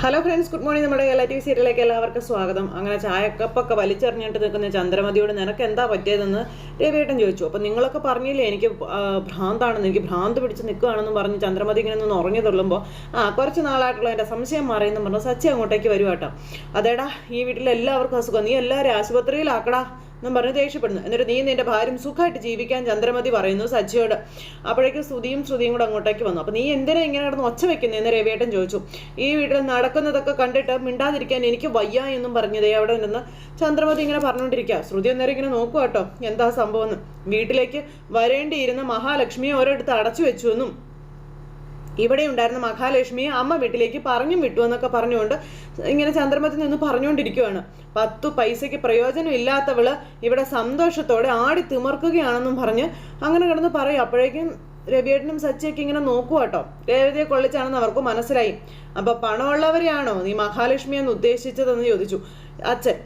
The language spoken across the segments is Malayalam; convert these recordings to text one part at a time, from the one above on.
ഹലോ ഫ്രണ്ട്സ് ഗുഡ് മോർണിംഗ് നമ്മുടെ എല്ലാ ടി വി സീരിയലിലേക്ക് എല്ലാവർക്കും സ്വാഗതം. അങ്ങനെ ചായക്കപ്പൊക്കെ വലിച്ചെറിഞ്ഞിട്ട് നിൽക്കുന്ന ചന്ദ്രമതിയോട് നിനക്ക് എന്താ പറ്റിയതെന്ന് രവിയേട്ടൻ ചോദിച്ചു. അപ്പം നിങ്ങളൊക്കെ പറഞ്ഞില്ലേ എനിക്ക് ഭ്രാന്താണെന്ന് എനിക്ക് ഭ്രാന്ത് പിടിച്ച് നിൽക്കുകയാണെന്ന് പറഞ്ഞ് ചന്ദ്രമതി ഇങ്ങനെ ഒന്ന് ഉറങ്ങി തുള്ളുമ്പോൾ ആ കുറച്ച് നാളായിട്ടുള്ള എന്റെ സംശയം മാറിയെന്ന് പറഞ്ഞു സച്ചി അങ്ങോട്ടേക്ക് വരുവാട്ടോ. അതേടാ ഈ വീട്ടിൽ എല്ലാവർക്കും അസുഖം. നീ എല്ലാവരും ആശുപത്രിയിലാക്കടാ. എന്നും പറഞ്ഞ് ദേഷ്യപ്പെടുന്നു. എന്നിട്ട് നീ നിന്റെ ഭാര്യയും സുഖമായിട്ട് ജീവിക്കാൻ ചന്ദ്രമതി പറയുന്നു സജ്ജയോട് അപ്പോഴേക്കും ശ്രുതിയും ശ്രുതിയും കൂടെ അങ്ങോട്ടേക്ക് വന്നു. അപ്പൊ നീ എന്തിനാ ഇങ്ങനെ കിടന്ന് ഒച്ച വെക്കുന്നതെന്ന് രവിയേട്ടൻ ചോദിച്ചു. ഈ വീട്ടിൽ നടക്കുന്നതൊക്കെ കണ്ടിട്ട് മിണ്ടാതിരിക്കാൻ എനിക്ക് വയ്യ എന്നും പറഞ്ഞതേ അവിടെ നിന്ന് ചന്ദ്രമതി ഇങ്ങനെ പറഞ്ഞുകൊണ്ടിരിക്കുക ശ്രുതി അന്നേരം ഇങ്ങനെ നോക്കുക കേട്ടോ എന്താ സംഭവം എന്ന്. വീട്ടിലേക്ക് വരേണ്ടിയിരുന്ന മഹാലക്ഷ്മിയെ ഒരിടത്ത് അടച്ചു വെച്ചു എന്നും. ഇവിടെ ഉണ്ടായിരുന്ന മഹാലക്ഷ്മിയെ അമ്മ വീട്ടിലേക്ക് പറഞ്ഞും വിട്ടു എന്നൊക്കെ പറഞ്ഞുകൊണ്ട് ഇങ്ങനെ ചന്ദ്രമത്തിൽ നിന്ന് പറഞ്ഞുകൊണ്ടിരിക്കുകയാണ് പത്തു പൈസയ്ക്ക് പ്രയോജനം ഇല്ലാത്തവൾ ഇവിടെ സന്തോഷത്തോടെ ആടി തിമർക്കുകയാണെന്നും പറഞ്ഞ് അങ്ങനെ കിടന്ന് പറയും. അപ്പോഴേക്കും രവിയേട്ടനും സച്ചിയൊക്കെ ഇങ്ങനെ നോക്കുക കേട്ടോ രേവതിയെ കൊള്ളിച്ചാണെന്ന് അവർക്ക് മനസ്സിലായി. അപ്പൊ പണമുള്ളവരെയാണോ നീ മഹാലക്ഷ്മി എന്ന് ഉദ്ദേശിച്ചതെന്ന് ചോദിച്ചു. അച്ഛൻ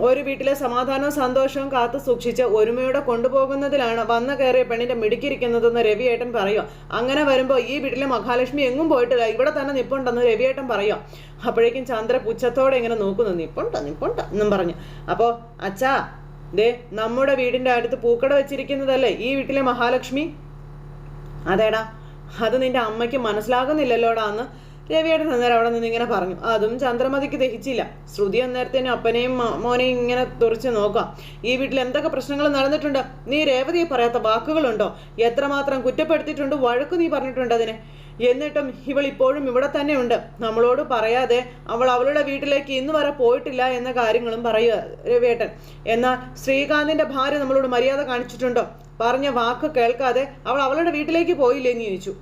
ഒരു വീട്ടിലെ സമാധാനവും സന്തോഷവും കാത്തു സൂക്ഷിച്ച് ഒരുമയോടെ കൊണ്ടുപോകുന്നതിലാണ് വന്ന കയറിയ പെണ്ണിന്റെ മിടുക്കിരിക്കുന്നതെന്ന് രവിയേട്ടൻ പറയുക അങ്ങനെ വരുമ്പോൾ ഈ വീട്ടിലെ മഹാലക്ഷ്മി എങ്ങും പോയിട്ടില്ല. ഇവിടെ തന്നെ നിപ്പുണ്ടെന്ന് രവിയേട്ടൻ പറയുക അപ്പോഴേക്കും ചന്ദ്ര പുച്ഛത്തോടെ ഇങ്ങനെ നോക്കുന്നു. നിപ്പുണ്ട്? നിപ്പുണ്ട്? എന്നും പറഞ്ഞു. അപ്പോൾ അച്ഛാ ദേ നമ്മുടെ വീടിന്റെ അടുത്ത് പൂക്കട വെച്ചിരിക്കുന്നതല്ലേ ഈ വീട്ടിലെ മഹാലക്ഷ്മി? അതേടാ അത് നിന്റെ അമ്മയ്ക്ക് മനസ്സിലാകുന്നില്ലല്ലോടാ എന്ന് രവിയേട്ടൻ അന്നേരം അവിടെ നിന്ന് ഇങ്ങനെ പറഞ്ഞു. അതും ചന്ദ്രമതിക്ക് ദഹിച്ചില്ല. ശ്രുതി അന്നേരത്തേനും അപ്പനെയും മോനെയും ഇങ്ങനെ തുറച്ച് നോക്കാം. ഈ വീട്ടിൽ എന്തൊക്കെ പ്രശ്നങ്ങൾ നടന്നിട്ടുണ്ട്? നീ രേവതിയെ പറയാത്ത വാക്കുകളുണ്ടോ? എത്രമാത്രം കുറ്റപ്പെടുത്തിയിട്ടുണ്ട്? വഴക്ക് നീ പറഞ്ഞിട്ടുണ്ട് അതിനെ. എന്നിട്ടും ഇവൾ ഇപ്പോഴും ഇവിടെ തന്നെ ഉണ്ട്. നമ്മളോട് പറയാതെ അവൾ അവളുടെ വീട്ടിലേക്ക് ഇന്ന് വരെ പോയിട്ടില്ല എന്ന കാര്യങ്ങളും പറയുക രവിയേട്ടൻ. എന്നാൽ ശ്രീകാന്തിന്റെ ഭാര്യ നമ്മളോട് മര്യാദ കാണിച്ചിട്ടുണ്ടോ? പറഞ്ഞ വാക്ക് കേൾക്കാതെ അവൾ അവളുടെ വീട്ടിലേക്ക് പോയില്ലേ എന്ന് ചോദിച്ചു.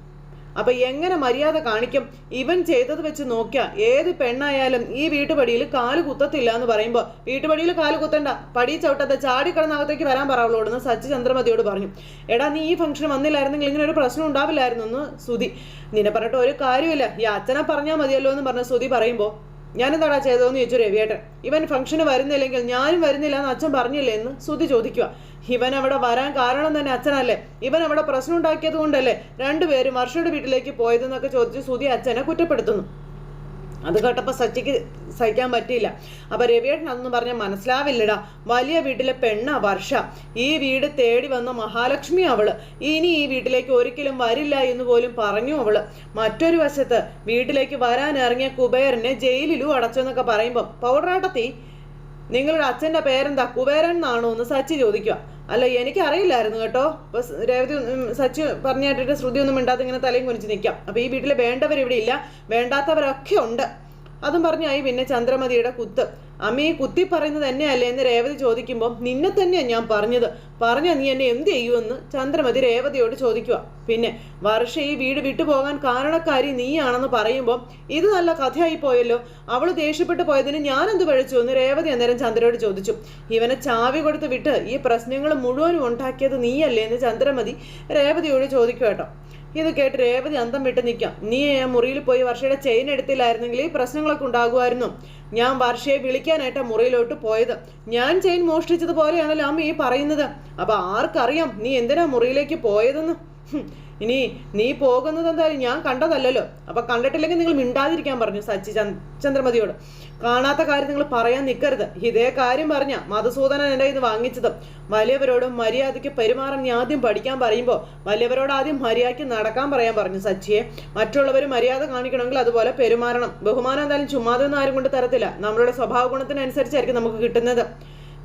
അപ്പൊ എങ്ങനെ മര്യാദ കാണിക്കും? ഇവൻ ചെയ്തത് വെച്ച് നോക്കിയ ഏത് പെണ്ണായാലും ഈ വീട്ടുപടിയിൽ കാൽ കുത്തത്തില്ല എന്ന് പറയുമ്പോ വീട്ടുപടിയിൽ കാൽ കുത്തണ്ട പടി ചവിട്ടത്തെ ചാടിക്കിടന്നകത്തേക്ക് വരാൻ പറയുള്ളൂ എന്ന് സച്ചി ചന്ദ്രമതിയോട് പറഞ്ഞു. എടാ നീ ഈ ഫംഗ്ഷൻ വന്നില്ലായിരുന്നെങ്കിൽ ഇങ്ങനെ ഒരു പ്രശ്നം ഉണ്ടാവില്ലായിരുന്നു എന്ന് സുതി നിന്നെ പറഞ്ഞിട്ട് ഒരു കാര്യമില്ല ഈ അച്ഛനെ പറഞ്ഞാൽ മതിയല്ലോ എന്ന് പറഞ്ഞ സുതി പറയുമ്പോ ഞാനെന്താടാ ചെയ്തതെന്ന് ചോദിച്ചു രവിയേട്ടൻ. ഇവൻ ഫംഗ്ഷന് വരുന്നില്ലെങ്കിൽ ഞാനും വരുന്നില്ല എന്ന് അച്ഛൻ പറഞ്ഞില്ലേ എന്ന് സുതി ചോദിക്കുക ഇവൻ അവിടെ വരാൻ കാരണം തന്നെ അച്ഛനല്ലേ? ഇവൻ അവിടെ പ്രശ്നം ഉണ്ടാക്കിയത് കൊണ്ടല്ലേ? രണ്ടുപേരും വർഷയുടെ വീട്ടിലേക്ക് പോയതെന്നൊക്കെ ചോദിച്ച് സുതി അച്ഛനെ കുറ്റപ്പെടുത്തുന്നു. അത് കേട്ടപ്പോൾ സച്ചിക്ക് സഹിക്കാൻ പറ്റിയില്ല. അപ്പോൾ രവിയേട്ടൻ അതൊന്നും പറഞ്ഞാൽ മനസ്സിലാവില്ലടാ. വലിയ വീട്ടിലെ പെണ്ണ വർഷ. ഈ വീട് തേടി വന്ന മഹാലക്ഷ്മി അവൾ. ഇനി ഈ വീട്ടിലേക്ക് ഒരിക്കലും വരില്ല എന്ന് പോലും പറഞ്ഞു അവൾ. മറ്റൊരു വശത്ത് വീട്ടിലേക്ക് വരാനിറങ്ങിയ കുബേരനെ ജയിലിലും അടച്ചെന്നൊക്കെ പറയുമ്പോൾ പൗഡറാട്ടത്തി നിങ്ങളുടെ അച്ഛന്റെ പേരെന്താ? കുബേരൻ എന്നാണോ എന്ന് സച്ചി ചോദിക്കുക. അല്ല എനിക്ക് അറിയില്ലായിരുന്നു കേട്ടോ. അപ്പൊ രേവതി സച്ചി പറഞ്ഞു കേട്ടിട്ട് ശ്രുതി ഒന്നും മിണ്ടാതെ ഇങ്ങനെ തലയും കുനിച്ച് നിൽക്കാം. അപ്പൊ ഈ വീട്ടിൽ വേണ്ടവർ ഇവിടെ ഇല്ല. വേണ്ടാത്തവരൊക്കെ ഉണ്ട്. അതും പറഞ്ഞായി പിന്നെ ചന്ദ്രമതിയുടെ കുത്ത്. അമ്മ ഈ കുത്തി പറയുന്നത് തന്നെയല്ലേ എന്ന് രേവതി ചോദിക്കുമ്പോൾ നിന്നെ തന്നെയാണ് ഞാൻ പറഞ്ഞത്. പറഞ്ഞ നീ എന്നെ എന്ത് ചെയ്യുമെന്ന് ചന്ദ്രമതി രേവതിയോട് ചോദിക്കുക പിന്നെ വർഷ ഈ വീട് വിട്ടുപോകാൻ കാരണക്കാരി നീയാണെന്ന് പറയുമ്പോൾ ഇത് നല്ല കഥയായി പോയല്ലോ. അവൾ ദേഷ്യപ്പെട്ടു പോയതിന് ഞാൻ എന്ത് പഴിച്ചു എന്ന് രേവതി അന്നേരം ചന്ദ്രയോട് ചോദിച്ചു. ഇവനെ ചാവി കൊടുത്ത് വിട്ട് ഈ പ്രശ്നങ്ങൾ മുഴുവനും ഉണ്ടാക്കിയത് നീയല്ലേ എന്ന് ചന്ദ്രമതി രേവതിയോട് ചോദിക്കുക കേട്ടോ. ഇത് കേട്ട് രേവതി അന്തം വിട്ട് നിൽക്കാം. നീ മുറിയിൽ പോയി വർഷയുടെ ചെയിൻ എടുത്തില്ലായിരുന്നെങ്കിൽ ഈ പ്രശ്നങ്ങളൊക്കെ ഉണ്ടാകുമായിരുന്നു. ഞാൻ വർഷയെ വിളിക്കാനായിട്ടാണ് മുറിയിലോട്ട് പോയത്. ഞാൻ ചെയിൻ മോഷ്ടിച്ചതുപോലെയാണല്ലോ അമ്മ ഈ പറയുന്നത്. അപ്പൊ ആർക്കറിയാം നീ എന്തിനാ മുറിയിലേക്ക് പോയതെന്ന്? ഇനി നീ പോകുന്നത് എന്തായാലും ഞാൻ കണ്ടതല്ലല്ലോ. അപ്പൊ കണ്ടിട്ടില്ലെങ്കിൽ നിങ്ങൾ മിണ്ടാതിരിക്കാൻ പറഞ്ഞു സച്ചി ചന്ദ്- ചന്ദ്രമതിയോട്. കാണാത്ത കാര്യം നിങ്ങൾ പറയാൻ നിൽക്കരുത് ഇതേ കാര്യം പറഞ്ഞ മധുസൂദനൻ എന്റെ ഇത് വാങ്ങിച്ചത്. വലിയവരോട് മര്യാദയ്ക്ക് പെരുമാറാൻ ആദ്യം പഠിക്കാൻ പറയുമ്പോൾ വലിയവരോട് ആദ്യം മര്യാദയ്ക്ക് നടക്കാൻ പറയാൻ പറഞ്ഞു സച്ചിയെ. മറ്റുള്ളവർ മര്യാദ കാണിക്കണമെങ്കിൽ അതുപോലെ പെരുമാറണം. ബഹുമാനം എന്തായാലും ചുമ്മാതെ ഒന്നും ആരും കൊണ്ട് തരത്തില്ല. നമ്മളുടെ സ്വഭാവ ഗുണത്തിനനുസരിച്ചായിരിക്കും നമുക്ക് കിട്ടുന്നത്.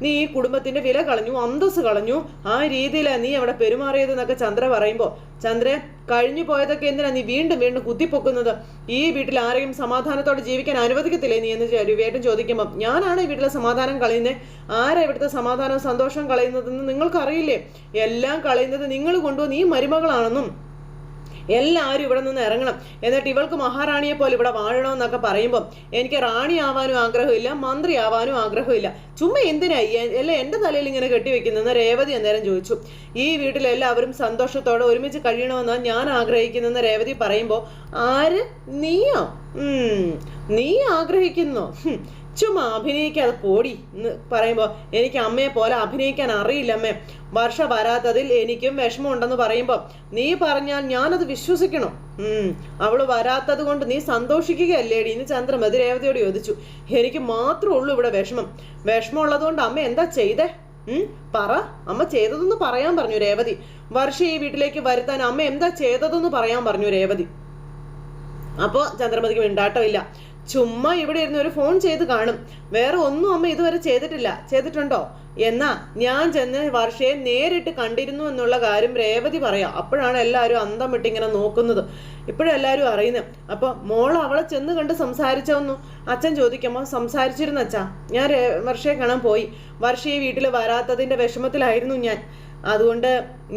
നീ ഈ കുടുംബത്തിന്റെ വില കളഞ്ഞു അന്തസ് കളഞ്ഞു. ആ രീതിയിലാണ് നീ അവിടെ പെരുമാറിയതെന്നൊക്കെ ചന്ദ്ര പറയുമ്പോൾ ചന്ദ്ര കഴിഞ്ഞു പോയതൊക്കെ എന്തിനാ നീ വീണ്ടും വീണ്ടും കുത്തിപ്പൊക്കുന്നത്? ഈ വീട്ടിൽ ആരെയും സമാധാനത്തോടെ ജീവിക്കാൻ അനുവദിക്കത്തില്ലേ നീ? എന്ന് രവിയേട്ടൻ ചോദിക്കുമ്പോൾ ഞാനാണ് ഈ വീട്ടിലെ സമാധാനം കളയുന്നത് ആരാ ഇവിടുത്തെ സമാധാനവും സന്തോഷവും കളയുന്നതെന്ന് നിങ്ങൾക്കറിയില്ലേ? എല്ലാം കളയുന്നത് നിങ്ങൾ കൊണ്ടുവന്ന് ഈ മരുമകളാണെന്നും എല്ലാവരും ഇവിടെ നിന്ന് ഇറങ്ങണം. എന്നിട്ട് ഇവൾക്ക് മഹാറാണിയെ പോലെ ഇവിടെ വാഴണമെന്നൊക്കെ പറയുമ്പോൾ എനിക്ക് റാണി ആവാനും ആഗ്രഹമില്ല മന്ത്രി ആവാനും ആഗ്രഹമില്ല. ചുമ്മാ എന്തിനായി അല്ല എന്റെ തലയിൽ ഇങ്ങനെ കെട്ടിവെക്കുന്നതെന്ന് രേവതി അന്നേരം ചോദിച്ചു. ഈ വീട്ടിലെല്ലാവരും സന്തോഷത്തോടെ ഒരുമിച്ച് കഴിയണമെന്നാണ് ഞാൻ ആഗ്രഹിക്കുന്നതെന്ന് രേവതി പറയുമ്പോൾ ആര്? നീയോ? നീ ആഗ്രഹിക്കുന്നോ? ചുമ്മാ അഭിനയിക്കാതെ പോടി എന്ന് പറയുമ്പോൾ എനിക്ക് അമ്മയെ പോലെ അഭിനയിക്കാൻ അറിയില്ല അമ്മേ. വർഷ വരാത്തതിൽ എനിക്കും വിഷമമുണ്ടെന്ന് പറയുമ്പോൾ നീ പറഞ്ഞാൽ ഞാനത് വിശ്വസിക്കണം. അവൾ വരാത്തത് കൊണ്ട് നീ സന്തോഷിക്കുകയല്ലേടി? ഇന്ന് ചന്ദ്രമതി രേവതിയോട് ചോദിച്ചു. എനിക്ക് മാത്രമേ ഉള്ളൂ ഇവിടെ വിഷമം. വിഷമം ഉള്ളതുകൊണ്ട് അമ്മ എന്താ ചെയ്തേ? പറ. അമ്മ ചെയ്തതെന്ന് പറയാൻ പറഞ്ഞു രേവതി. വർഷ ഈ വീട്ടിലേക്ക് വരുത്താൻ അമ്മ എന്താ ചെയ്തതെന്ന് പറയാൻ പറഞ്ഞു രേവതി. അപ്പോൾ ചന്ദ്രമതിക്ക് മിണ്ടാട്ടമില്ല. ചുമ്മാ ഇവിടെ ഇരുന്ന് ഒരു ഫോൺ ചെയ്ത് കാണും. വേറെ ഒന്നും അമ്മ ഇതുവരെ ചെയ്തിട്ടില്ല. ചെയ്തിട്ടുണ്ടോ? എന്നാ ഞാൻ ചെന്ന് വർഷയെ നേരിട്ട് കണ്ടിരുന്നു എന്നുള്ള കാര്യം രേവതി പറയാം. അപ്പോഴാണ് എല്ലാവരും അന്തം വിട്ടിങ്ങനെ നോക്കുന്നത്. ഇപ്പോഴും എല്ലാവരും അറിയുന്നത്. അപ്പോൾ മോൾ അവളെ ചെന്ന് കണ്ട് സംസാരിച്ചോന്നു അച്ഛൻ ചോദിക്കുമ്പോൾ സംസാരിച്ചിരുന്നു അച്ഛാ. ഞാൻ വർഷയെ കാണാൻ പോയി. വർഷയെ വീട്ടിൽ വരാത്തതിന്റെ വിഷമത്തിലായിരുന്നു ഞാൻ. അതുകൊണ്ട്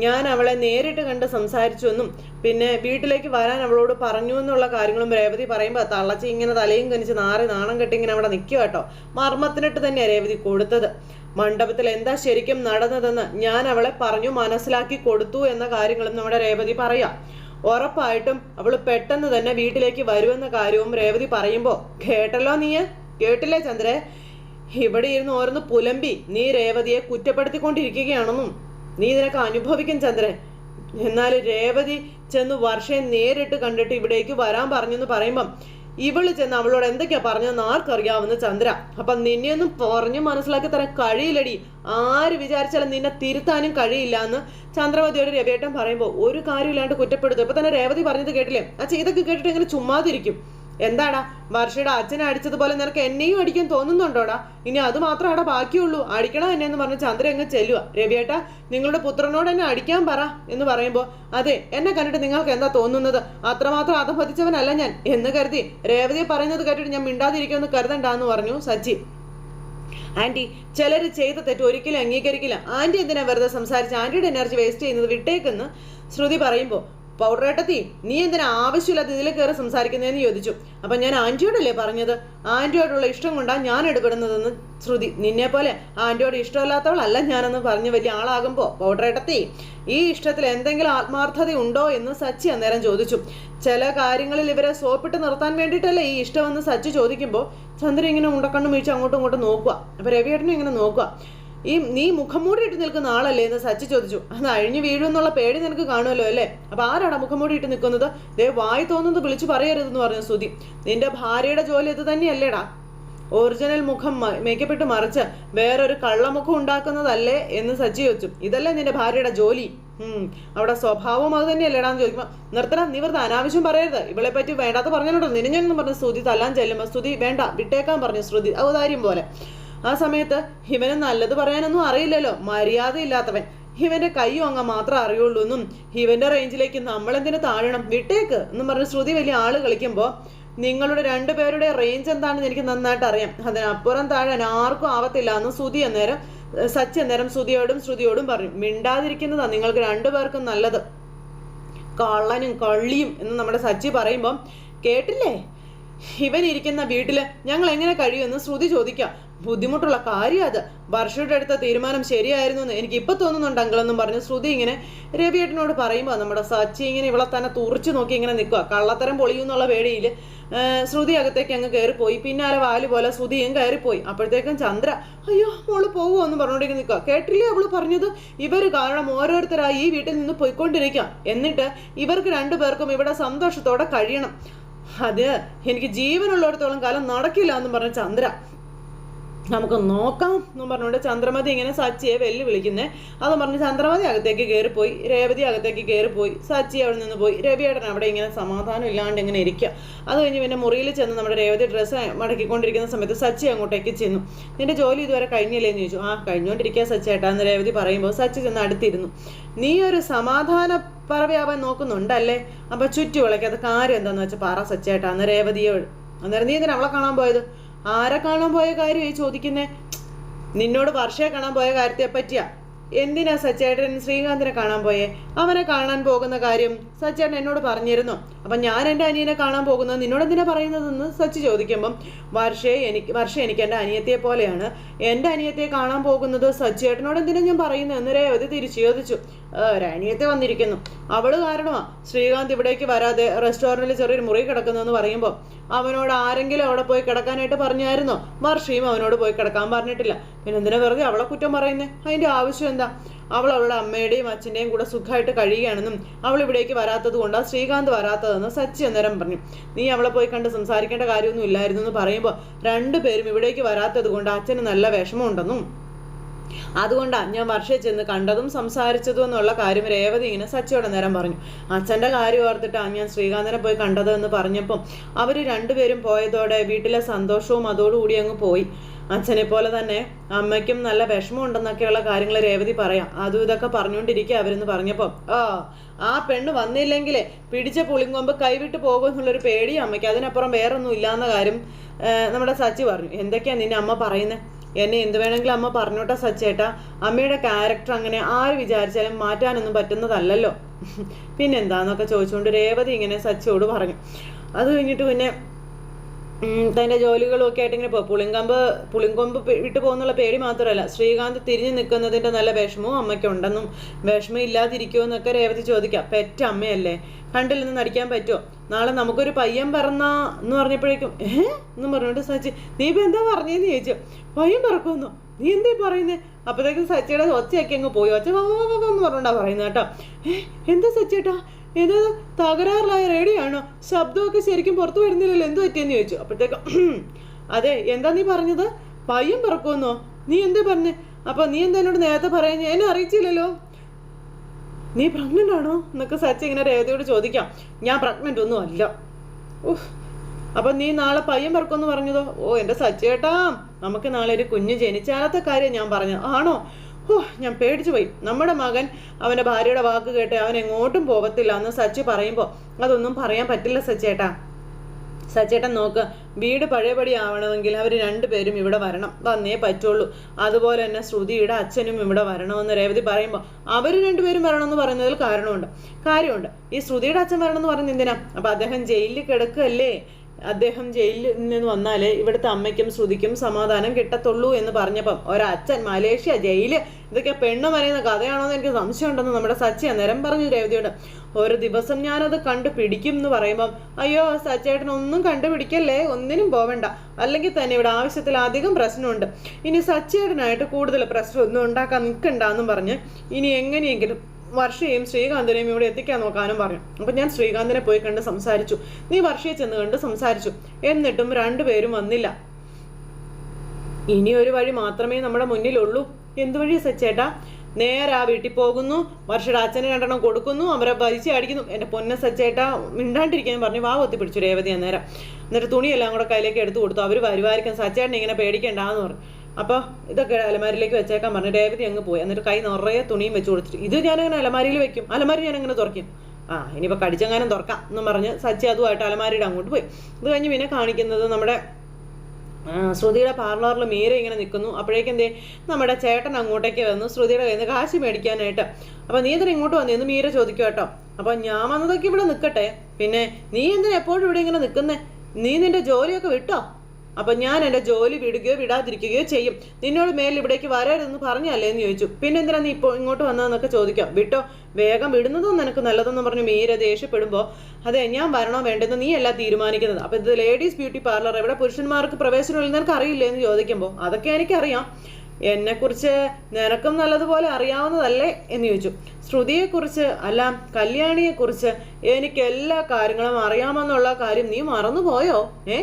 ഞാൻ അവളെ നേരിട്ട് കണ്ട് സംസാരിച്ചു എന്നും പിന്നെ വീട്ടിലേക്ക് വരാൻ അവളോട് പറഞ്ഞു എന്നുള്ള കാര്യങ്ങളും രേവതി പറയുമ്പോൾ തള്ളച്ചി ഇങ്ങനെ തലയും കനിച്ച് നാറി നാണം കെട്ടി ഇങ്ങനെ അവിടെ നിൽക്കുക കേട്ടോ. മർമ്മത്തിനിട്ട് തന്നെ രേവതി കൊടുത്തത്. മണ്ഡപത്തിൽ എന്താ ശരിക്കും നടന്നതെന്ന് ഞാൻ അവളെ പറഞ്ഞു മനസ്സിലാക്കി കൊടുത്തു എന്ന കാര്യങ്ങളും നമ്മുടെ രേവതി പറയാം. ഉറപ്പായിട്ടും അവൾ പെട്ടെന്ന് തന്നെ വീട്ടിലേക്ക് വരുമെന്ന കാര്യവും രേവതി പറയുമ്പോൾ കേട്ടല്ലോ നീ കേട്ടില്ലേ ചന്ദ്രേ? ഇവിടെ ഇരുന്ന് ഓരോന്ന് പുലമ്പി. നീ രേവതിയെ കുറ്റപ്പെടുത്തിക്കൊണ്ടിരിക്കുകയാണെന്നും നീ ഇതിനൊക്കെ അനുഭവിക്കും ചന്ദ്രൻ. എന്നാൽ രേവതി ചെന്ന് വർഷം നേരിട്ട് കണ്ടിട്ട് ഇവിടേക്ക് വരാൻ പറഞ്ഞെന്ന് പറയുമ്പം ഇവൾ ചെന്ന് അവളോട് എന്തൊക്കെയാ പറഞ്ഞതെന്ന് ആർക്കറിയാവുന്ന ചന്ദ്ര. അപ്പം നിന്നെയൊന്നും പറഞ്ഞു മനസ്സിലാക്കി തരാൻ കഴിയില്ലടി. ആര് വിചാരിച്ചാലും നിന്നെ തിരുത്താനും കഴിയില്ല എന്ന് ചന്ദ്രവതിയോട് രവിയേട്ടൻ പറയുമ്പോൾ ഒരു കാര്യമില്ലാണ്ട് കുറ്റപ്പെടുത്തും. ഇപ്പൊ തന്നെ രേവതി പറഞ്ഞത് കേട്ടില്ലേ? അച്ഛ ഇതൊക്കെ കേട്ടിട്ട് എങ്ങനെ ചുമ്മാതിരിക്കും. എന്താടാ വർഷയുടെ അച്ഛനെ അടിച്ചതുപോലെ നിനക്ക് എന്നെയും അടിക്കാൻ തോന്നുന്നുണ്ടോടാ? ഇനി അത് മാത്രമാടാ ബാക്കിയുള്ളൂ. അടിക്കണം എന്നെ എന്ന് പറഞ്ഞ് ചന്ദ്ര അങ്ങ് ചെല്ലുക രവിയേട്ട നിങ്ങളുടെ പുത്രനോട് എന്നെ അടിക്കാൻ പറ എന്ന് പറയുമ്പോൾ അതെ എന്നെ കണ്ടിട്ട് നിങ്ങൾക്ക് എന്താ തോന്നുന്നത്? അത്രമാത്രം അധപതിച്ചവനല്ല ഞാൻ എന്ന് കരുതി രേവതിയെ പറയുന്നത് കേട്ടിട്ട് ഞാൻ മിണ്ടാതിരിക്കുമെന്ന് കരുതണ്ടെന്ന് പറഞ്ഞു സച്ചി. ആന്റി ചിലർ ചെയ്ത തെറ്റ് ഒരിക്കലും അംഗീകരിക്കില്ല. ആന്റി എന്തിനാ വെറുതെ സംസാരിച്ച് ആന്റിയുടെ എനർജി വേസ്റ്റ് ചെയ്യുന്നത് വിട്ടേക്കെന്ന് ശ്രുതി പറയുമ്പോൾ പൗഡറേട്ടത്തി നീ എന്തിനാ ആവശ്യമില്ലാത്ത ഇതിൽ കയറി സംസാരിക്കുന്നതെന്ന് ചോദിച്ചു. അപ്പം ഞാൻ ആന്റിയോടല്ലേ പറഞ്ഞത്? ആന്റിയോടുള്ള ഇഷ്ടം കൊണ്ടാണ് ഞാൻ ഇടപെടുന്നതെന്ന് ശ്രുതി. നിന്നെ പോലെ ആന്റിയോട് ഇഷ്ടമില്ലാത്തവളല്ല ഞാനെന്ന് പറഞ്ഞ് വലിയ ആളാകുമ്പോൾ പൗഡറേട്ടത്തി ഈ ഇഷ്ടത്തിൽ എന്തെങ്കിലും ആത്മാർത്ഥത ഉണ്ടോ എന്ന് സച്ചി അന്നേരം ചോദിച്ചു. ചില കാര്യങ്ങളിൽ ഇവരെ സോപ്പിട്ട് നിർത്താൻ വേണ്ടിയിട്ടല്ലേ ഈ ഇഷ്ടമെന്ന് സച്ചി ചോദിക്കുമ്പോൾ ചന്ദ്രൻ ഇങ്ങനെ ഉണ്ടക്കണ്ണു വീഴ്ച അങ്ങോട്ടും ഇങ്ങോട്ടും നോക്കുക അപ്പോൾ രവിയേട്ടനും ഇങ്ങനെ നോക്കുക ഈ നീ മുഖം മൂടിയിട്ട് നിൽക്കുന്ന ആളല്ലേ എന്ന് സച്ചി ചോദിച്ചു. അത് അഴിഞ്ഞു വീഴുമെന്നുള്ള പേടി നിനക്ക് കാണുമല്ലോ അല്ലേ? അപ്പൊ ആരാടാ മുഖം മൂടിയിട്ട് നിൽക്കുന്നത്? ദേ വായി തോന്നുന്നത് വിളിച്ചു പറയരുതെന്ന് പറഞ്ഞു സുതി നിന്റെ ഭാര്യയുടെ ജോലി ഇത് തന്നെയല്ലേടാ. ഒറിജിനൽ മുഖം മേക്കപ്പെട്ട് മറിച്ച് വേറൊരു കള്ളമുഖം ഉണ്ടാക്കുന്നതല്ലേ എന്ന് സജ്ജി വെച്ചു ഇതല്ലേ നിന്റെ ഭാര്യയുടെ ജോലി? അവിടെ സ്വഭാവം അത് തന്നെയല്ലേടാന്ന് ചോദിക്കുമ്പോൾ നിർത്തണം നീ വെറുതെ അനാവശ്യം പറയരുത്. ഇവളെ പറ്റി വേണ്ടാത്ത പറഞ്ഞോട്ടോ നിനഞ്ഞെന്ന് പറഞ്ഞ് സ്തുതി തല്ലാൻ ചെല്ലുമ്പോൾ സ്തുതി വേണ്ട വിട്ടേക്കാൻ പറഞ്ഞു ശ്രുതി. ഔദാര്യം പോലെ. ആ സമയത്ത് ഹിമന് നല്ലത് പറയാനൊന്നും അറിയില്ലല്ലോ. മര്യാദയില്ലാത്തവൻ ഹിവന്റെ ഇവന്റെ കൈയും അങ്ങ് മാത്രം അറിയുള്ളൂ എന്നും ഹിവന്റെ റേഞ്ചിലേക്ക് നമ്മളെന്തിനു താഴണം? വിട്ടേക്ക് എന്നും പറഞ്ഞ് ശ്രുതി വലിയ ആൾ കളിക്കുമ്പോൾ നിങ്ങളുടെ രണ്ടുപേരുടെ റേഞ്ച് എന്താണെന്ന് എനിക്ക് നന്നായിട്ട് അറിയാം. അതിനപ്പുറം താഴാൻ ആർക്കും ആവത്തില്ല എന്ന് ശ്രുതി അന്നേരം സച്ചി അന്നേരം ശ്രുതിയോടും ശ്രുതിയോടും പറഞ്ഞു. മിണ്ടാതിരിക്കുന്നതാ നിങ്ങൾക്ക് രണ്ടുപേർക്കും നല്ലത്. കള്ളനും കള്ളിയും എന്ന് നമ്മുടെ സച്ചി പറയുമ്പം കേട്ടില്ലേ? ഇവൻ ഇരിക്കുന്ന വീട്ടിൽ ഞങ്ങൾ എങ്ങനെ കഴിയുമെന്ന് ശ്രുതി ചോദിക്കാം. ബുദ്ധിമുട്ടുള്ള കാര്യം അത്. വർഷയുടെ അടുത്ത തീരുമാനം ശരിയായിരുന്നു എന്ന് എനിക്ക് ഇപ്പൊ തോന്നുന്നുണ്ട് അങ്കിളെന്നും പറഞ്ഞു ശ്രുതി ഇങ്ങനെ രവിയേട്ടനോട് പറയുമ്പോൾ നമ്മുടെ സച്ചി ഇങ്ങനെ ഇവളെ തന്നെ തുറച്ചു നോക്കി ഇങ്ങനെ നിൽക്കുക കള്ളത്തരം പൊളിയുന്നുള്ള പേടിയിൽ ശ്രുതി അകത്തേക്ക് അങ്ങ് കയറിപ്പോയി. പിന്നാലെ വാൽ പോലെ ശ്രുതിയും കയറിപ്പോയി. അപ്പോഴത്തേക്കും ചന്ദ്ര അയ്യോ മോൾ പോകുമോ എന്ന് പറഞ്ഞുകൊണ്ടിരിക്കും നിൽക്കുക കേട്ടില്ലേ അവൾ പറഞ്ഞത്? ഇവർ കാരണം ഓരോരുത്തരായി ഈ വീട്ടിൽ നിന്ന് പോയിക്കൊണ്ടിരിക്കുക എന്നിട്ട് ഇവർക്ക് രണ്ടുപേർക്കും ഇവിടെ സന്തോഷത്തോടെ കഴിയണം. അത് എനിക്ക് ജീവനുള്ളിടത്തോളം കാലം നടക്കില്ല എന്ന് പറഞ്ഞ ചന്ദ്ര. നമുക്ക് നോക്കാം എന്ന് പറഞ്ഞുകൊണ്ട് ചന്ദ്രമതി ഇങ്ങനെ സച്ചിയെ വെല്ലു വിളിക്കുന്നേ. അതും പറഞ്ഞ് ചന്ദ്രമതി അകത്തേക്ക് കയറിപ്പോയി രേവതി അകത്തേക്ക് കയറിപ്പോയി സച്ചി അവിടെ നിന്ന് പോയി. രവിയേട്ടൻ അവിടെ ഇങ്ങനെ സമാധാനം ഇല്ലാണ്ട് ഇങ്ങനെ ഇരിക്കുക അത് കഴിഞ്ഞ് പിന്നെ മുറിയിൽ ചെന്ന് നമ്മുടെ രേവതി ഡ്രസ്സ് മടക്കിക്കൊണ്ടിരിക്കുന്ന സമയത്ത് സച്ചി അങ്ങോട്ടേക്ക് ചെന്നു. നിന്റെ ജോലി ഇതുവരെ കഴിഞ്ഞില്ലേ? എന്ന് ചോദിച്ചു. ആ കഴിഞ്ഞുകൊണ്ടിരിക്കുക സച്ചി ഏട്ടാ എന്ന് രേവതി പറയുമ്പോൾ സച്ചി ചെന്ന് അടുത്തിരുന്നു. നീ ഒരു സമാധാന പറവയാവാൻ നോക്കുന്നുണ്ടല്ലേ? അപ്പൊ ചുറ്റുവിളക്കി അത് കാര്യം എന്താണെന്ന് വെച്ചാൽ പറ സച്ചേട്ടാ എന്ന് രേവതിയോട്. അന്നേരം നീ എന്തിനാ അവളെ കാണാൻ പോയത്? ആരെ കാണാൻ പോയ കാര്യം ഈ ചോദിക്കുന്നേ? നിന്നോട് വർഷയെ കാണാൻ പോയ കാര്യത്തെ പറ്റിയാ? എന്തിനാ സച്ചേട്ടൻ ശ്രീകാന്തിനെ കാണാൻ പോയേ? അവനെ കാണാൻ പോകുന്ന കാര്യം സച്ചേട്ടൻ എന്നോട് പറഞ്ഞിരുന്നു. അപ്പം ഞാൻ എന്റെ അനിയനെ കാണാൻ പോകുന്നത് നിന്നോട് എന്തിനാ പറയുന്നതെന്ന് സച്ചി ചോദിക്കുമ്പം വർഷയെ എനിക്ക് വർഷ എനിക്ക് എന്റെ അനിയത്തിയെ പോലെയാണ്. എന്റെ അനിയത്തെ കാണാൻ പോകുന്നത് സച്ചേട്ടനോട് എന്തിനാ ഞാൻ പറയുന്നത് എന്ന് രേവതി തിരിച്ചു ചോദിച്ചു. രാണിയത്തെ വന്നിരിക്കുന്നു. അവൾ കാരണമാ ശ്രീകാന്ത് ഇവിടേക്ക് വരാതെ റെസ്റ്റോറന്റിൽ ചെറിയൊരു മുറി കിടക്കുന്നതെന്ന് പറയുമ്പോൾ അവനോട് ആരെങ്കിലും അവിടെ പോയി കിടക്കാനായിട്ട് പറഞ്ഞായിരുന്നോ? വർഷയും അവനോട് പോയി കിടക്കാൻ പറഞ്ഞിട്ടില്ല. പിന്നെ എന്തിനാ വെറുതെ അവളെ കുറ്റം പറയുന്നേ? അതിന്റെ ആവശ്യം എന്താ? അവൾ അവളുടെ അമ്മയുടെയും അച്ഛന്റെയും കൂടെ സുഖമായിട്ട് കഴിയുകയാണെന്നും അവൾ ഇവിടേക്ക് വരാത്തത് കൊണ്ടാണ് ശ്രീകാന്ത് വരാത്തതെന്ന് സച്ചി അന്നേരം പറഞ്ഞു. നീ അവളെ പോയി കണ്ട് സംസാരിക്കേണ്ട കാര്യമൊന്നും ഇല്ലായിരുന്നു എന്ന് പറയുമ്പോൾ രണ്ടുപേരും ഇവിടേക്ക് വരാത്തത് കൊണ്ട് അച്ഛന് നല്ല വിഷമമുണ്ടെന്നും അതുകൊണ്ടാണ് ഞാൻ വർഷയെ ചെന്ന് കണ്ടതും സംസാരിച്ചതും എന്നുള്ള കാര്യം രേവതി ഇങ്ങനെ സച്ചിയോടെ നേരം പറഞ്ഞു. അച്ഛന്റെ കാര്യം ഓർത്തിട്ടാണ് ഞാൻ ശ്രീകാന്തനെ പോയി കണ്ടത് എന്ന് പറഞ്ഞപ്പം അവർ രണ്ടുപേരും പോയതോടെ വീട്ടിലെ സന്തോഷവും അതോടുകൂടി അങ്ങ് പോയി. അച്ഛനെ പോലെ തന്നെ അമ്മയ്ക്കും നല്ല വിഷമമുണ്ടെന്നൊക്കെയുള്ള കാര്യങ്ങൾ രേവതി പറയാം. അതും ഇതൊക്കെ പറഞ്ഞുകൊണ്ടിരിക്കുക അവരെന്ന് പറഞ്ഞപ്പോൾ ആ ആ പെണ്ണ് വന്നില്ലെങ്കിൽ പിടിച്ച പുളിങ്കൊമ്പ് കൈവിട്ട് പോകും എന്നുള്ളൊരു പേടി അമ്മയ്ക്ക്. അതിനപ്പുറം വേറൊന്നും ഇല്ലാന്ന കാര്യം നമ്മുടെ സച്ചി പറഞ്ഞു. എന്തൊക്കെയാണ് നിന്നെ അമ്മ പറയുന്നത് എന്നെ എന്ത് വേണമെങ്കിലും അമ്മ പറഞ്ഞോട്ടെ സച്ചേട്ടാ. അമ്മയുടെ ക്യാരക്ടർ അങ്ങനെ ആര് വിചാരിച്ചാലും മാറ്റാനൊന്നും പറ്റുന്നതല്ലല്ലോ. പിന്നെന്താന്നൊക്കെ ചോദിച്ചുകൊണ്ട് രേവതി ഇങ്ങനെ സച്ചിയോട് പറഞ്ഞു. അത് കഴിഞ്ഞിട്ട് പിന്നെ തന്റെ ജോലികളും ഒക്കെ ആയിട്ട് ഇങ്ങനെ പുളിങ്കമ്പ് പുളിങ്കൊമ്പ് വിട്ടു പോകുന്നുള്ള പേടി മാത്രമല്ല ശ്രീകാന്ത് തിരിഞ്ഞു നിൽക്കുന്നതിന്റെ നല്ല വിഷമവും അമ്മയ്ക്കുണ്ടെന്നും വിഷമം ഇല്ലാതിരിക്കുമോ എന്നൊക്കെ രേവതി ചോദിക്കാം. പെറ്റ അമ്മയല്ലേ? കണ്ടിൽ നിന്ന് നടിക്കാൻ പറ്റുമോ നാളെ നമുക്കൊരു പയ്യൻ പറന്നാ എന്ന് പറഞ്ഞപ്പോഴേക്കും ഏഹ് എന്ന് പറഞ്ഞോണ്ട് സച്ചി നീ ഇപ്പം എന്താ പറഞ്ഞേന്ന് ചോദിച്ചു. പയ്യൻ പറക്കുമെന്നോ? നീ എന്തേ പറയുന്നേ? അപ്പോഴത്തേക്കും സച്ചിയുടെ ഒച്ചയൊക്കെ അങ്ങ് പോയി. ഒച്ച എന്ന് പറഞ്ഞോണ്ടാ പറയുന്നത് കേട്ടോ. ഏഹ് എന്താ സച്ചേട്ടാ? ഇത് തകരാറിലായ റേഡിയാണോ ശബ്ദമൊക്കെ ശരിക്കും പുറത്തു വരുന്നില്ലല്ലോ. എന്ത് പറ്റിയെന്ന് ചോദിച്ചു. അപ്പോഴത്തേക്കും അതെ എന്താ നീ പറഞ്ഞത്? പയ്യൻ പറക്കുമെന്നോ? നീ എന്താ പറഞ്ഞേ? അപ്പൊ നീ എന്താ എന്നോട് നേരത്തെ പറയാൻ എന്നെ അറിയിച്ചില്ലല്ലോ. നീ പ്രഗ്നന്റ് ആണോ? എന്നൊക്കെ സച്ചി ഇങ്ങനെ രേവതിയോട് ചോദിക്കാം. ഞാൻ പ്രഗ്നന്റ് ഒന്നും അല്ല. ഓഹ് അപ്പൊ നീ നാളെ പയ്യൻ പറക്കുമെന്ന് പറഞ്ഞതോ? ഓ എന്റെ സച്ചേട്ടാ നമുക്ക് നാളെ ഒരു കുഞ്ഞ് ജനിച്ചാലത്തെ കാര്യം ഞാൻ പറഞ്ഞു ആണോ? ഞാൻ പേടിച്ചു പോയി. നമ്മുടെ മകൻ അവന്റെ ഭാര്യയുടെ വാക്ക് കേട്ട് അവൻ എങ്ങോട്ടും പോകത്തില്ല എന്ന് സച്ചി പറയുമ്പോൾ അതൊന്നും പറയാൻ പറ്റില്ല സച്ചേട്ടാ. സച്ചേട്ടൻ നോക്ക് വീട് പഴയപടി ആവണമെങ്കിൽ അവർ രണ്ടുപേരും ഇവിടെ വരണം. വന്നേ പറ്റുള്ളൂ. അതുപോലെ തന്നെ ശ്രുതിയുടെ അച്ഛനും ഇവിടെ വരണമെന്ന് രേവതി പറയുമ്പോൾ അവർ രണ്ടുപേരും വരണമെന്ന് പറയുന്നതിൽ കാരണമുണ്ട്. കാര്യമുണ്ട്. ഈ ശ്രുതിയുടെ അച്ഛൻ വരണമെന്ന് പറയുന്നത് എന്തിനാ അപ്പം അദ്ദേഹം ജയിലിൽ കിടക്കുകയല്ലേ? അദ്ദേഹം ജയിലിൽ നിന്ന് വന്നാൽ ഇവിടുത്തെ അമ്മയ്ക്കും ശ്രുതിക്കും സമാധാനം കിട്ടത്തുള്ളൂ എന്ന് പറഞ്ഞപ്പം ഒരച്ഛൻ മലേഷ്യ ജയിൽ. ഇതൊക്കെ പെണ്ണ് പറയുന്ന കഥയാണോ എന്ന് എനിക്ക് സംശയമുണ്ടെന്ന് നമ്മുടെ സച്ചി അന്നേരം പറഞ്ഞു രേവതിയോട്. ഒരു ദിവസം ഞാനത് കണ്ടുപിടിക്കും എന്ന് പറയുമ്പം അയ്യോ സച്ചേട്ടൻ ഒന്നും കണ്ടുപിടിക്കല്ലേ? ഒന്നിനും പോവണ്ട. അല്ലെങ്കിൽ തന്നെ ഇവിടെ ആവശ്യത്തിലധികം പ്രശ്നമുണ്ട്. ഇനി സച്ചേട്ടനായിട്ട് കൂടുതൽ പ്രശ്നമൊന്നും ഉണ്ടാക്കാൻ നിൽക്കണ്ടെന്നും പറഞ്ഞ് ഇനി എങ്ങനെയെങ്കിലും വർഷയും ശ്രീകാന്തിനെയും ഇവിടെ എത്തിക്കാൻ നോക്കാനും പറഞ്ഞു. അപ്പം ഞാൻ ശ്രീകാന്തിനെ പോയി കണ്ട് സംസാരിച്ചു. നീ വർഷയെ ചെന്ന് കണ്ട് സംസാരിച്ചു. എന്നിട്ടും രണ്ടുപേരും വന്നില്ല. ഇനി ഒരു വഴി മാത്രമേ നമ്മുടെ മുന്നിലുള്ളൂ. എന്തു വഴി സച്ചേട്ടാ? നേരെ ആ വീട്ടിൽ പോകുന്നു. വർഷയുടെ അച്ഛനെ രണ്ടെണ്ണം കൊടുക്കുന്നു. അവരെ വലിച്ചു അടിക്കുന്നു. എന്റെ പൊന്നെ സച്ചേട്ട മിണ്ടാണ്ടിരിക്കാൻ പറഞ്ഞു വാ ഒത്തി പിടിച്ചു രേവതി അന്നേരം. എന്നിട്ട് തുണിയെല്ലാം കൂടെ കയ്യിലേക്ക് എടുത്തു കൊടുത്തു. അവർ വരുമായിരിക്കും സച്ചേട്ടനെ ഇങ്ങനെ പേടിക്കേണ്ടെന്ന് പറഞ്ഞു. അപ്പോൾ ഇതൊക്കെ അലമാരിയിലേക്ക് വെച്ചേക്കാൻ പറഞ്ഞു രേവതി അങ്ങ് പോയി. എന്നിട്ട് കൈ നിറയെ തുണിയും വെച്ച് കൊടുത്തിട്ട് ഇത് ഞാനങ്ങനെ അലമാരിയിൽ വെക്കും. അലമാരി ഞാൻ അങ്ങനെ തുറക്കും. ആ ഇനിയിപ്പോൾ കടിച്ചെങ്ങാനും തുറക്കാം. എന്ന് പറഞ്ഞ് സച്ചി അതുമായിട്ട് അലമാരിയുടെ അങ്ങോട്ട് പോയി. ഇത് കഴിഞ്ഞ് പിന്നെ കാണിക്കുന്നത് നമ്മുടെ ശ്രുതിയുടെ പാർലറിൽ മീര ഇങ്ങനെ നിൽക്കുന്നു. അപ്പോഴേക്കും എന്തേ നമ്മുടെ ചേട്ടൻ അങ്ങോട്ടേക്ക് വന്നു. ശ്രുതിയുടെ കയ്യിൽ നിന്ന് കാശ് മേടിക്കാനായിട്ട്. അപ്പോൾ നീ എന്തിനാ ഇങ്ങോട്ട് വന്നു? മീര ചോദിക്കും കേട്ടോ. അപ്പോൾ ഞാൻ വന്നതൊക്കെ ഇവിടെ നിൽക്കട്ടെ. പിന്നെ നീ എന്തിനാ എപ്പോഴും ഇവിടെ ഇങ്ങനെ നിൽക്കുന്നേ? നീ നിന്റെ ജോലിയൊക്കെ വിട്ടോ? അപ്പം ഞാൻ എന്റെ ജോലി വിടുകയോ വിടാതിരിക്കുകയോ ചെയ്യും. നിന്നോട് മേലിൽ ഇവിടേക്ക് വരരുതെന്ന് പറഞ്ഞല്ലേ എന്ന് ചോദിച്ചു. പിന്നെ എന്തിനാ നീ ഇപ്പോൾ ഇങ്ങോട്ട് വന്നതെന്നൊക്കെ ചോദിക്കാം. വിട്ടോ? വേഗം വിടുന്നതും നിനക്ക് നല്ലതെന്ന് പറഞ്ഞു മീര ദേഷ്യപ്പെടുമ്പോൾ അതെ ഞാൻ വരണോ വേണ്ടെന്ന് നീ അല്ല തീരുമാനിക്കുന്നത്. അപ്പം ഇത് ലേഡീസ് ബ്യൂട്ടി പാർലർ ഇവിടെ പുരുഷന്മാർക്ക് പ്രവേശനമില്ലെന്ന് നിനക്ക് അറിയില്ലേ എന്ന് ചോദിക്കുമ്പോൾ അതൊക്കെ എനിക്കറിയാം. എന്നെക്കുറിച്ച് നിനക്കും നല്ലതുപോലെ അറിയാവുന്നതല്ലേ? എന്ന് ചോദിച്ചു. ശ്രുതിയെക്കുറിച്ച് അല്ല കല്യാണിയെക്കുറിച്ച് എനിക്ക് എല്ലാ കാര്യങ്ങളും അറിയാമെന്നുള്ള കാര്യം നീ മറന്നുപോയോ? ഏ?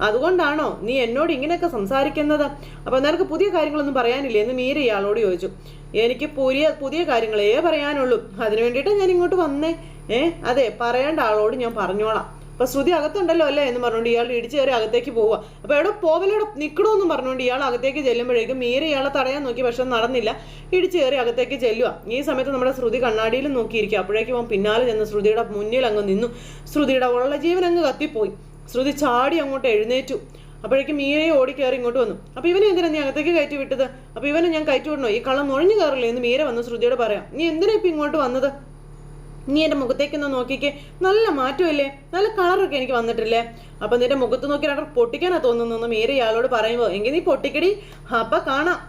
അതുകൊണ്ടാണോ നീ എന്നോട് ഇങ്ങനെയൊക്കെ സംസാരിക്കുന്നത്? അപ്പൊ നിനക്ക് പുതിയ കാര്യങ്ങളൊന്നും പറയാനില്ലേ? എന്ന് മീര ഇയാളോട് ചോദിച്ചു. എനിക്ക് പുതിയ പുതിയ കാര്യങ്ങളേ പറയാനുള്ളൂ. അതിനു വേണ്ടിയിട്ടാണ് ഞാൻ ഇങ്ങോട്ട് വന്നേ. ഏ? അതെ പറയേണ്ട ആളോട് ഞാൻ പറഞ്ഞോളാം. അപ്പൊ ശ്രുതി അകത്തുണ്ടല്ലോ അല്ലേ? എന്ന് പറഞ്ഞുകൊണ്ട് ഇയാൾ ഇടിച്ചു കയറി അകത്തേക്ക് പോവുക അപ്പൊ എവിടെ പോവലോടെ നിൽക്കണമെന്നും പറഞ്ഞുകൊണ്ട് ഇയാൾ അകത്തേക്ക് ചെല്ലുമ്പോഴേക്കും മീര ഇയാളെ തടയാൻ നോക്കി പക്ഷെ നടന്നില്ല. ഇടിച്ചു കയറി അകത്തേക്ക് ചെല്ലുക ഈ സമയത്ത് നമ്മുടെ ശ്രുതി കണ്ണാടിയിലും നോക്കിയിരിക്കുക അപ്പോഴേക്കും പിന്നാലെ ചെന്ന് ശ്രുതിയുടെ മുന്നിൽ അങ്ങ് നിന്നു. ശ്രുതിയുടെ ഉള്ള ജീവൻ അങ്ങ് കത്തിപ്പോയി. ശ്രുതി ചാടി അങ്ങോട്ട് എഴുന്നേറ്റു. അപ്പോഴേക്കും മീരയെ ഓടിക്കയറി ഇങ്ങോട്ട് വന്നു. അപ്പോൾ ഇവനെ എന്തിനാ നീ അകത്തേക്ക് കയറ്റി വിട്ടത്? അപ്പോൾ ഇവനെ ഞാൻ കയറ്റി വിടണോ? ഈ കള്ളം നുഴഞ്ഞു കയറില്ലേ? എന്ന് മീര വന്ന് ശ്രുതിയോട് പറയാം. നീ എന്തിനാ ഇപ്പം ഇങ്ങോട്ട് വന്നത്? നീ എന്റെ മുഖത്തേക്കൊന്ന് നോക്കിക്കേ. നല്ല മാറ്റമില്ലേ? നല്ല കളറൊക്കെ എനിക്ക് വന്നിട്ടില്ലേ? അപ്പം നിന്റെ മുഖത്ത് നോക്കി രണ്ടർ പൊട്ടിക്കാനാ തോന്നുന്നു മീര ഇയാളോട് പറയുമ്പോൾ എങ്കിൽ നീ പൊട്ടിക്കടി. അപ്പം കാണാം.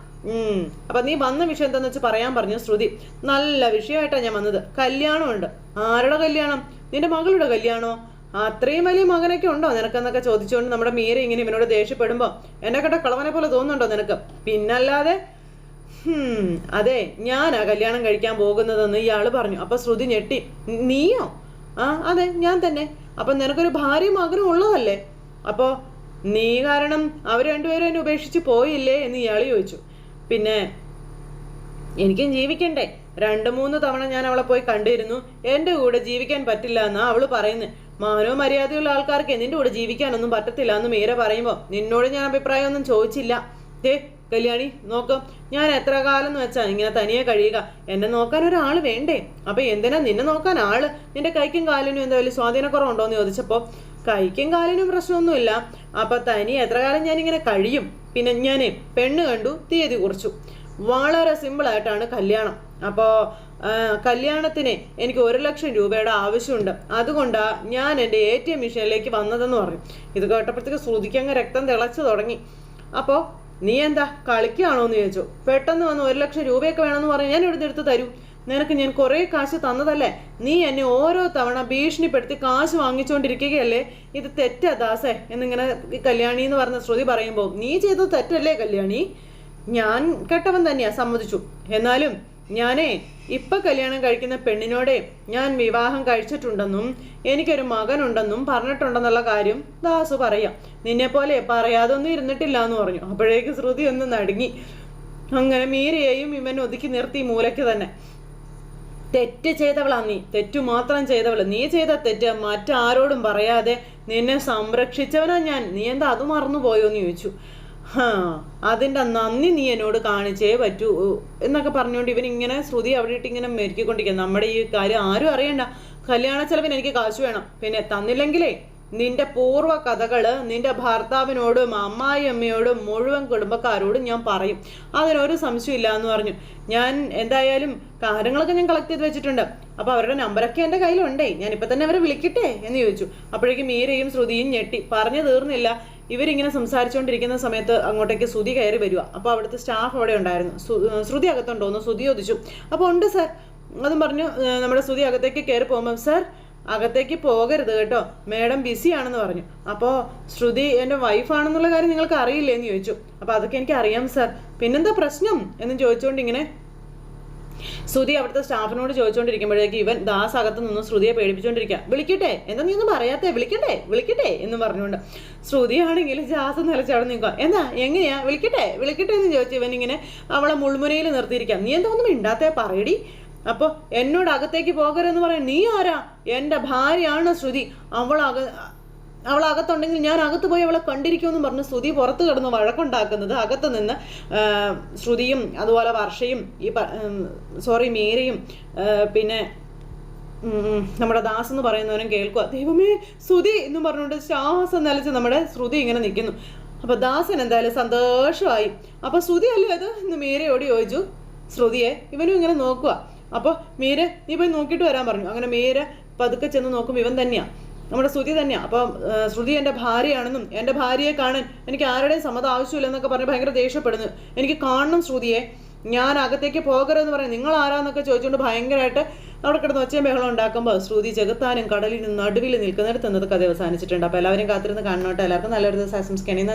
അപ്പൊ നീ വന്ന വിഷയം എന്താണെന്ന് വെച്ച് പറയാൻ പറഞ്ഞു ശ്രുതി. നല്ല വിഷയമായിട്ടാണ് ഞാൻ വന്നത്. കല്യാണമുണ്ട്. ആരുടെ കല്യാണം? നിന്റെ മകളുടെ കല്യാണോ? അത്രയും വലിയ മകനൊക്കെ ഉണ്ടോ നിനക്കെന്നൊക്കെ ചോദിച്ചുകൊണ്ട് നമ്മുടെ മീര ഇങ്ങനെ ഇവനോട് ദേഷ്യപ്പെടുമ്പോ എന്നെ കണ്ട കളവനെ പോലെ തോന്നുന്നുണ്ടോ നിനക്ക്? പിന്നല്ലാതെ അതെ ഞാനാ കല്യാണം കഴിക്കാൻ പോകുന്നതെന്ന് ഇയാൾ പറഞ്ഞു. അപ്പൊ ശ്രുതി ഞെട്ടി നീയോ? ആ അതെ ഞാൻ തന്നെ. അപ്പൊ നിനക്കൊരു ഭാര്യയും മകനും ഉള്ളതല്ലേ? അപ്പോ നീ കാരണം അവർ രണ്ടുപേരും എന്നെ ഉപേക്ഷിച്ച് പോയില്ലേ എന്ന് ഇയാൾ ചോദിച്ചു. പിന്നെ എനിക്കും ജീവിക്കണ്ടേ. രണ്ട് മൂന്ന് തവണ ഞാൻ അവളെ പോയി കണ്ടിരുന്നു. എന്റെ കൂടെ ജീവിക്കാൻ പറ്റില്ല എന്നാ അവൾ പറയുന്നത് മാനോ മര്യാദയുള്ള ആൾക്കാർക്ക് നിന്റെ കൂടെ ജീവിക്കാനൊന്നും പറ്റത്തില്ല എന്ന് മീര പറയുമ്പോൾ നിന്നോട് ഞാൻ അഭിപ്രായമൊന്നും ചോദിച്ചില്ല. ദേ കല്യാണി നോക്കാം. ഞാൻ എത്ര കാലം എന്ന് വെച്ചാ ഇങ്ങനെ തനിയെ കഴിയുക. എന്നെ നോക്കാൻ ഒരാൾ വേണ്ടേ? അപ്പൊ എന്തിനാ നിന്നെ നോക്കാൻ ആൾ? നിന്റെ കൈക്കും കാലിനും എന്താ വലിയ സ്വാധീനക്കുറവുണ്ടോ എന്ന് ചോദിച്ചപ്പോ കൈക്കും കാലിനും പ്രശ്നമൊന്നുമില്ല. അപ്പൊ തനി എത്ര കാലം ഞാൻ ഇങ്ങനെ കഴിയും? പിന്നെ ഞാൻ പെണ്ണ് കണ്ടു തീയതി കുറിച്ചു. വളരെ സിമ്പിൾ ആയിട്ടാണ് കല്യാണം. അപ്പോൾ കല്യാണത്തിന് എനിക്ക് ഒരു ലക്ഷം രൂപയുടെ ആവശ്യമുണ്ട്. അതുകൊണ്ടാണ് ഞാൻ എന്റെ എ ടി എം മെഷീനിലേക്ക് വന്നതെന്ന് പറഞ്ഞു. ഇത് കേട്ടപ്പോഴത്തേക്ക് ശ്രുതിക്കങ്ങ് രക്തം തിളച്ചു തുടങ്ങി. അപ്പോൾ നീ എന്താ കളിക്കുകയാണോ എന്ന് ചോദിച്ചു. പെട്ടെന്ന് വന്ന് ഒരു ലക്ഷം രൂപയൊക്കെ വേണമെന്ന് പറഞ്ഞു. ഞാൻ ഇവിടുന്ന് എടുത്ത് തരൂ. നിനക്ക് ഞാൻ കുറേ കാശ് തന്നതല്ലേ? നീ എന്നെ ഓരോ തവണ ഭീഷണിപ്പെടുത്തി കാശ് വാങ്ങിച്ചുകൊണ്ടിരിക്കുകയല്ലേ ഇത് തെറ്റാ ദാസേ എന്നിങ്ങനെ കല്യാണി എന്ന് പറഞ്ഞ ശ്രുതി പറയുമ്പോൾ നീ ചെയ്തത് തെറ്റല്ലേ കല്യാണി? ഞാൻ കേട്ടവൻ തന്നെയാ സമ്മതിച്ചു. എന്നാലും ഞാനേ ഇപ്പൊ കല്യാണം കഴിക്കുന്ന പെണ്ണിനോടെ ഞാൻ വിവാഹം കഴിച്ചിട്ടുണ്ടെന്നും എനിക്കൊരു മകനുണ്ടെന്നും പറഞ്ഞിട്ടുണ്ടെന്നുള്ള കാര്യം ദാസു പറയാം. നിന്നെപ്പോലെ പറയാതൊന്നും ഇരുന്നിട്ടില്ല എന്ന് പറഞ്ഞു. അപ്പോഴേക്ക് ശ്രുതി ഒന്ന് നടുങ്ങി. അങ്ങനെ മീരയെയും ഇവൻ ഒതുക്കി നിർത്തി മൂലയ്ക്ക് തന്നെ. തെറ്റ് ചെയ്തവളാ നീ. തെറ്റു മാത്രം ചെയ്തവൾ. നീ ചെയ്ത തെറ്റ് മറ്റാരോടും പറയാതെ നിന്നെ സംരക്ഷിച്ചവനാ ഞാൻ. നീ എന്താ അത് മറന്നു പോയോ എന്ന് ചോദിച്ചു. ഹാ അതിന്റെ നന്ദി നീ എന്നോട് കാണിച്ചേ പറ്റൂ. എന്നൊക്കെ പറഞ്ഞുകൊണ്ട് ഇവൻ ഇങ്ങനെ ശ്രുതി അവിടെ ഇട്ട് ഇങ്ങനെ മെരുക്കിക്കൊണ്ടിരിക്കുക നമ്മുടെ ഈ കാര്യം ആരും അറിയണ്ട. കല്യാണ ചെലവിന് എനിക്ക് കാശ് വേണം. പിന്നെ തന്നില്ലെങ്കിലേ നിന്റെ പൂർവ കഥകൾ നിന്റെ ഭർത്താവിനോടും അമ്മായി അമ്മയോടും മുഴുവൻ കുടുംബക്കാരോടും ഞാൻ പറയും. അതിനൊരു സംശയമില്ല എന്ന് പറഞ്ഞു. ഞാൻ എന്തായാലും കാര്യങ്ങളൊക്കെ ഞാൻ കളക്ട് ചെയ്ത് വെച്ചിട്ടുണ്ട്. അപ്പൊ അവരുടെ നമ്പറൊക്കെ എന്റെ കയ്യിലുണ്ടേ. ഇപ്പൊ തന്നെ അവരെ വിളിക്കട്ടെ എന്ന് ചോദിച്ചു. അപ്പോഴേക്കും മീരയും ശ്രുതിയും ഞെട്ടി. പറഞ്ഞു തീർന്നില്ല. ഇവരിങ്ങനെ സംസാരിച്ചുകൊണ്ടിരിക്കുന്ന സമയത്ത് അങ്ങോട്ടേക്ക് ശ്രുതി കയറി വരിക അപ്പോൾ അവിടുത്തെ സ്റ്റാഫ് അവിടെ ഉണ്ടായിരുന്നു. ശ്രുതി അകത്തുണ്ടോ എന്ന് ശ്രുതി ചോദിച്ചു. അപ്പോൾ ഉണ്ട് സാർ. അതും പറഞ്ഞു നമ്മുടെ ശ്രുതി അകത്തേക്ക് കയറി പോകുമ്പോൾ സാർ അകത്തേക്ക് പോകരുത് കേട്ടോ. മേഡം ബിസി ആണെന്ന് പറഞ്ഞു. അപ്പോൾ ശ്രുതി എന്റെ വൈഫാണെന്നുള്ള കാര്യം നിങ്ങൾക്ക് അറിയില്ലേ? എന്ന് ചോദിച്ചു. അപ്പോൾ അതൊക്കെ എനിക്ക് അറിയാം സാർ. പിന്നെന്താ പ്രശ്നം? എന്ന് ചോദിച്ചുകൊണ്ട് ഇങ്ങനെ ശ്രുതി അവിടുത്തെ സ്റ്റാഫിനോട് ചോദിച്ചുകൊണ്ടിരിക്കുമ്പോഴേക്ക് ഇവൻ ദാസ് അകത്ത് നിന്ന് ശ്രുതിയെ പേടിപ്പിച്ചുകൊണ്ടിരിക്കുക വിളിക്കട്ടെ? എന്താ നീ ഒന്നും പറയാത്തേ? വിളിക്കട്ടെ? വിളിക്കട്ടെ? എന്ന് പറഞ്ഞുകൊണ്ട്. ശ്രുതിയാണെങ്കിൽ ജാസ് നിലച്ച് അവിടെ നിൽക്കുക എന്താ? എങ്ങനെയാ? വിളിക്കട്ടെ? വിളിക്കട്ടെ? എന്ന് ചോദിച്ചു ഇവൻ ഇങ്ങനെ അവളെ മുൾമുനയിൽ നിർത്തിയിരിക്കാം. നീ എന്താ ഒന്നും ഇണ്ടാത്തേ പറയടി. അപ്പോൾ എന്നോട് അകത്തേക്ക് പോകരുതെന്ന് പറയാൻ നീ ആരാ? എന്റെ ഭാര്യയാണ് ശ്രുതി. അവൾ അക അവൾ അകത്തുണ്ടെങ്കിൽ ഞാൻ അകത്ത് പോയി അവളെ കണ്ടിരിക്കുമെന്ന് പറഞ്ഞ് ശ്രുതി പുറത്ത് കിടന്ന് വഴക്കുണ്ടാക്കുന്നത് അകത്ത് നിന്ന് ശ്രുതിയും അതുപോലെ വർഷയും ഈ സോറി മീരയും പിന്നെ നമ്മുടെ ദാസ് എന്ന് പറയുന്നവനും കേൾക്കുക. ദൈവമേ ശ്രുതി എന്ന് പറഞ്ഞുകൊണ്ട് ശ്വാസം നിലച്ച് നമ്മുടെ ശ്രുതി ഇങ്ങനെ നിൽക്കുന്നു. അപ്പൊ ദാസൻ എന്തായാലും സന്തോഷമായി. അപ്പൊ ശ്രുതി അല്ലേ അത്? ഇന്ന് മീരയോട് ചോദിച്ചു. ശ്രുതിയെ ഇവനും ഇങ്ങനെ നോക്കുക. അപ്പൊ മീര നീ പോയി നോക്കിയിട്ട് വരാൻ പറഞ്ഞു. അങ്ങനെ മീര പതുക്കെ ചെന്ന് നോക്കും ഇവൻ തന്നെയാ. നമ്മുടെ ശ്രുതി തന്നെയാണ് അപ്പം ശ്രുതി എന്റെ ഭാര്യയാണെന്നും എന്റെ ഭാര്യയെ കാണാൻ എനിക്ക് ആരുടെയും സമ്മതം ആവശ്യമില്ലെന്നൊക്കെ പറഞ്ഞ് ഭയങ്കര ദേഷ്യപ്പെടുന്നു. എനിക്ക് കാണണം ശ്രുതിയെ. ഞാൻ അകത്തേക്ക് പോകരുതെന്ന് പറയും നിങ്ങൾ ആരാന്നൊക്കെ ചോദിച്ചുകൊണ്ട് ഭയങ്കരമായിട്ട് അവിടെ കിടന്ന് ഒച്ചയും ബഹളം ഉണ്ടാക്കുമ്പോൾ ശ്രുതി ജഗത്താനും കടലിനും നടുവിൽ നിൽക്കുന്നിടത്ത് ഇന്നത്തെ കഥ അവസാനിച്ചിട്ടുണ്ട്. അപ്പോൾ എല്ലാവരും കാത്തിരുന്ന് കാണണോട്ടെ. എല്ലാവർക്കും നല്ലൊരു ദിവസം ആശംസിക്കണേ